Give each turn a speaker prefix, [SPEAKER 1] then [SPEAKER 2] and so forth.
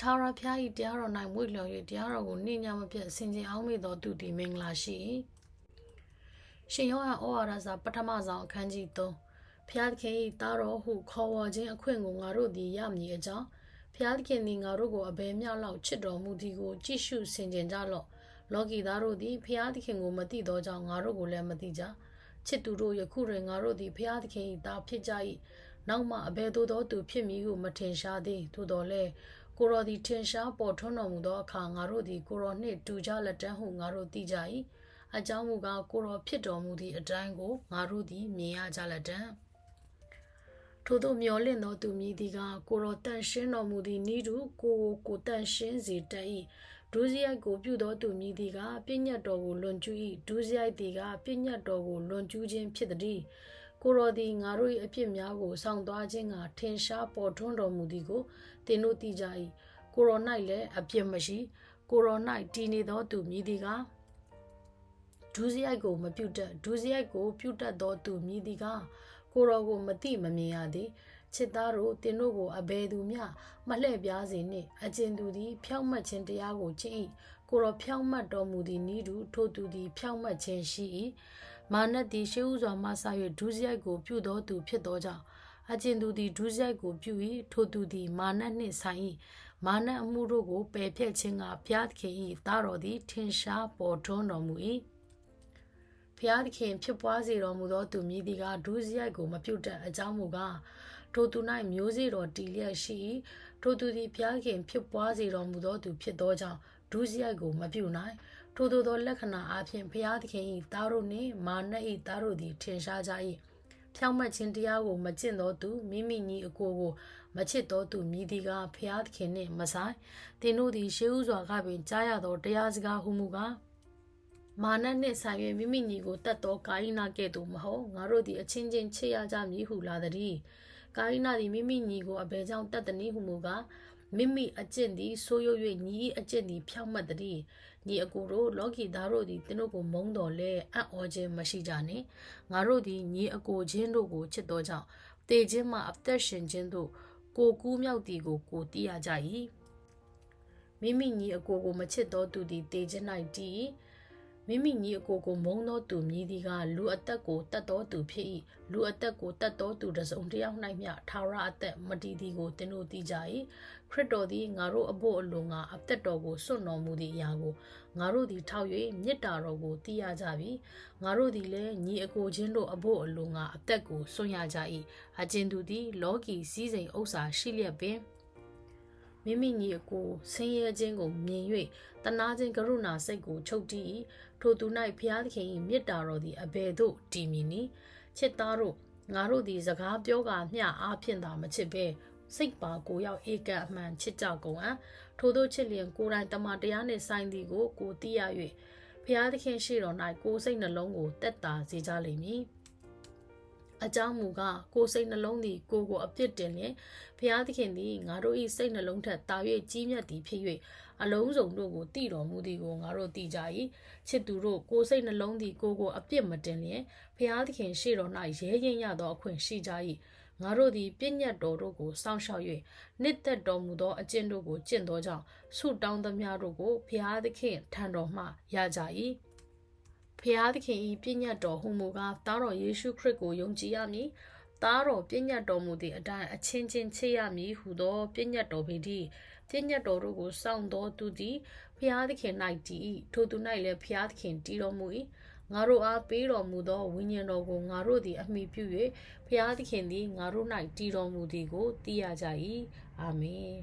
[SPEAKER 1] ထာဝရဘုရား၏တရားတော်၌မွေ့လျော်၍တရားတော်ကိုနှိမ့်ညမပြတ်ဆင်ခြင်အောင်မေ့တော်သူသည်မင်္ဂလာရှိ၏ရှင်ယောဟန်ဩဝါဒစာပထမဆုံးအခန်းကြီး3ဘုရားသခင်၏သားတော်ဟုခေါ်ဝေါ်ခြင်းအခွင့်ကိုငါတို့သည်ရမည်အကြောင်းဘုရားသခင်သည်ငါတို့ကိုအဘယ်မျှလောက်ချစ်တော်မူသည်ကိုကြည့်ရှုဆင်ခြင်ကြလော့လောကီသားတို့သည်ဘုရားသခင်ကိုမသိသောကြောင့်ငါတို့ကိုလည်းမသိကြချစ်သူတို့ယခုတွင်ငါတို့သည်ဘုရားသခင်၏သားဖြစ်ကြ၏နောက်မှအဘယ်သို့သောသူဖြစ်မည်ဟုမထင်ရှားသည်သို့တော်လည်း ကိုရောသည်ထင်ရှားပေါ်ထွန်းတော်မူသောအခါငါတို့သည်ကိုရောနှင့်တူကြလက်တန်းဟုငါတို့သိကြ၏အကြောင်းမူကားကိုရောဖြစ်တော်မူသည့်အတိုင်းကိုငါတို့သည်မြင်ရကြလက်တန်းထို့သောမျောလင့်သောသူမည်သည်ကကိုရောတန်ရှင်းတော်မူသည့်ဤသူကိုကိုကိုတန်ရှင်းစေတတ်၏ဒုစရိုက်ကိုပြုသောသူမည်သည်ကပြည့်ညတ်တော်ကိုလွန်ကျူး၏ဒုစရိုက်သည်ကပြည့်ညတ်တော်ကိုလွန်ကျူးခြင်းဖြစ်သည် ကိုရောသည်ငါတို့၏အဖြစ်များကိုဆောင်သွားခြင်းကထင်ရှားပေါ်ထွန်းတော်မူသည်ကိုသင်တို့သိကြ၏ကိုရော၌လည်းအပြစ်မရှိကိုရော၌တည်နေသောသူမည်သည်ကဒုစရိုက်ကိုမပြုတ်တတ်ဒုစရိုက်ကိုပြုတ်တတ်သောသူမည်သည်ကကိုရောကိုမတိမမြင်ရသည်ချစ်သားတို့တင်တို့ကိုအဘယ်သူမျှမလှည့်ပြားစေနှင့်အကျဉ်သူသည် ဖြောင့်မတ်ခြင်းတရားကိုကျင့်၏ကိုရောဖြောင့်မတ်တော်မူသည်ဤသူထိုသူသည်ဖြောင့်မတ်ခြင်းရှိ၏ မာနတ်သည်ရှေးဥစွာမှဆ၍ဒုစရိုက်ကိုပြုသောသူဖြစ်သောကြောင့်အကျဉ်သူသည်ဒုစရိုက်ကိုပြု၏ထိုသူသည်မာနတ်နှင့်ဆိုင်၏မာနတ်အမှုတို့ကိုပယ်ဖျက်ခြင်းကဘုရားသခင်၏သားတော်သည်ထင်ရှားပေါ်ထွန်းတော်မူ၏ဖျားသခင်ဖြစ်ပွားစေတော်မူသောသူမည်သည်ကဒုစရိုက်ကိုမပြုတ်တဲ့အကြောင်းမူကားထိုသူ၌မျိုးစေ့တော်တည်လျက်ရှိ၏ထိုသူသည်ဖျားခင်ဖြစ်ပွားစေတော်မူသောသူဖြစ်သောကြောင့်ဒုစရိုက်ကိုမပြုတ်နိုင် ထိုသို့သောလက္ခဏာအပြင်ဖျားသခင်၏သားတို့နှင့်မာန၏သားတို့သည်ထင်ရှားကြ၏ဖြောင့်မတ်ခြင်းတရားကိုမကျင့်သောသူမိမိညီအကိုကိုမချစ်သောသူမြည်သည်ကဖျားသခင်နှင့်မဆိုင်သင်တို့သည်ရှေးဥစွာကပင်ကြားရသောတရားစကားဟုမူကားမာနနှင့်ဆိုင်၍မိမိညီကိုတတ်သောကာယနာကဲ့သို့မဟုတ်ငါတို့သည်အချင်းချင်းချစ်ရကြမည်ဟုလာသည်ကာယနာသည်မိမိညီကိုအဘယ်ကြောင့်တတ်သည်နည်းဟုမူကား မိမိအကျင့်သည်ဆိုးရွ၍ညီအကျင့်သည် ဖြောင့်မတ်သည်ညီအကိုတို့လောကီသားတို့သည်တင်းတို့ကိုမုန်းတော်လဲအံ့ဩခြင်းမရှိကြနှင့်ငါတို့သည်ညီအကိုချင်းတို့ကိုချစ်သောကြောင့်တေခြင်းမှအသက်ရှင်ခြင်းတို့ကိုကူးမြောက်သည်ကိုကိုသိရကြ၏မိမိညီအကိုကိုမချစ်သောသူသည်တေခြင်း၌တည်၏ မိမိညီအကိုကိုမုန်းသောသူမြည်သည်ကလူအသက်ကိုတတ်သောသူဖြစ်၏လူအသက်ကိုတတ်သောသူတစုံတစ်ယောက်၌မျှထာဝရအသက်မတည်သည်ကိုသင်တို့သိကြ၏ခရစ်တော်သည်ငါတို့အဖို့အလိုငါအသက်တော်ကိုစွန့်တော်မူသည့်အရာကိုငါတို့သည်ထောက်၍မေတ္တာတော်ကိုသိရကြပြီငါတို့သည်လည်းညီအကိုချင်းတို့အဖို့အလိုငါအသက်ကိုစွန့်ရကြ၏အကျဉ်သူသည်လောကီစည်းစိမ်ဥစ္စာရှိလျက်ပင် မိမိညီအကိုဆင်းရဲခြင်းကိုမြင်၍တနာခြင်းကရုဏာစိတ်ကိုချုပ်တည်၏ထိုသူ၌ဖျားသခင်၏မေတ္တာတော်သည်အဘယ်သို့တည်မည်နည်းချစ်သားတို့ငါတို့သည်စကားပြောကာမျှအားဖြင့်သာမချစ်ဘဲစိတ်ပါကိုရောက်ဧကအမှန်ချစ်ကြကုန်အံ့ထိုတို့ချစ်လျင်ကိုယ်တိုင်တမန်တရားနှင့်ဆိုင်သည်ကိုကိုသိရ၍ဖျားသခင်ရှိတော်၌ကိုယ်စိတ်နှလုံးကိုတက်တာစေကြလိမ့်မည် အကြောင်းမူကားကိုယ်စိတ်နှလုံးသည်ကိုယ်ကိုအပြစ်တင်လျင်ဖျားသခင်သည်ငါတို့၏စိတ်နှလုံးထက်တာ၍ကြီးမြတ်သည်ဖြစ်၍အလုံးစုံတို့ကိုတည်တော်မူသည်ကိုငါတို့သိကြ၏ချစ်သူတို့ကိုယ်စိတ်နှလုံးသည်ကိုယ်ကိုအပြစ်မတင်လျင်ဖျားသခင်ရှေ့တော်၌ရဲရင်ရသောအခွင့်ရှိကြ၏ငါတို့သည်ပြည့်ညတ်တော်တို့ကိုစောင့်ရှောက်၍နှစ်သက်တော်မူသောအကျင့်တို့ကိုကျင့်သောကြောင့်ဆုတောင်းသမျှတို့ကိုဖျားသခင်ထံတော်မှရကြ၏ ဖျားသခင်၏ပြည့်ညတ်တော်ဟူမူကားသားတော်ယေရှုခရစ်ကိုယုံကြည်ရမည်သားတော်ပြည့်ညတ်တော်မူသည့်အတိုင်းအချင်းချင်းချစ်ရမည်ဟုသောပြည့်ညတ်တော်ပေသည်ပြည့်ညတ်တော်တို့ကိုစောင့်တော်သူသည်ဖျားသခင်၌တည်၏ထိုသူ၌လည်းဖျားသခင်တည်တော်မူ၏ငါတို့အားပေးတော်မူသောဝိညာဉ်တော်ကိုငါတို့သည်အမိပြု၍ဖျားသခင်သည်ငါတို့၌တည်တော်မူသည်ကိုသိရကြ၏အာမင်